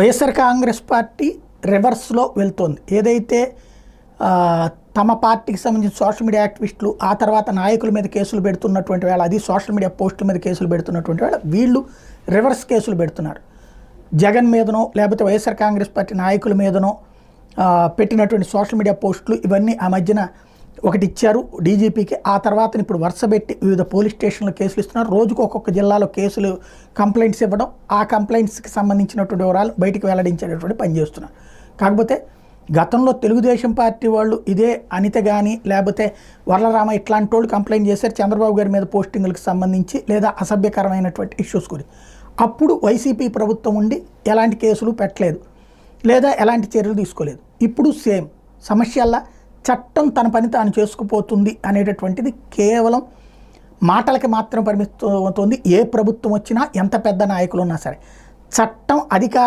YSR Congress party రివర్స్లో వెళ్తోంది. ఏదైతే తమ పార్టీకి సంబంధించిన సోషల్ మీడియా యాక్టివిస్టులు ఆ తర్వాత నాయకుల మీద కేసులు పెడుతున్నటువంటి వేళ అది సోషల్ మీడియా పోస్టుల మీద కేసులు పెడుతున్నటువంటి వేళ వీళ్ళు రివర్స్ కేసులు పెడుతున్నారు. జగన్ మీదనో లేకపోతే వైఎస్ఆర్ కాంగ్రెస్ పార్టీ నాయకుల మీదనో పెట్టినటువంటి సోషల్ మీడియా పోస్టులు ఇవన్నీ ఆ మధ్యన ఒకటి ఇచ్చారు డీజీపీకి. ఆ తర్వాత ఇప్పుడు వరుస పెట్టి వివిధ పోలీస్ స్టేషన్లో కేసులు ఇస్తున్నారు. రోజుకు ఒక్కొక్క జిల్లాలో కేసులు కంప్లైంట్స్ ఇవ్వడం ఆ కంప్లైంట్స్కి సంబంధించినటువంటి వివరాలు బయటికి వెల్లడించేటటువంటి పనిచేస్తున్నారు కాకపోతే గతంలో తెలుగుదేశం పార్టీ వాళ్ళు ఇదే అనిత కానీ లేకపోతే వరలరామ ఇట్లాంటి వాళ్ళు కంప్లైంట్ చేశారు చంద్రబాబు గారి మీద పోస్టింగ్లకు సంబంధించి లేదా అసభ్యకరమైనటువంటి ఇష్యూస్ గురించి అప్పుడు వైసీపీ ప్రభుత్వం ఉండి ఎలాంటి కేసులు పెట్టలేదు. లేదా ఎలాంటి చర్యలు తీసుకోలేదు. ఇప్పుడు సేమ్ సమస్యల్లా చట్టం తన పని తాను చేసుకుపోతుంది అనేటటువంటిది కేవలం మాటలకి మాత్రం పరిమితమవుతోంది. ఏ ప్రభుత్వం వచ్చినా ఎంత పెద్ద నాయకులు ఉన్నా సరే. చట్టం అధికార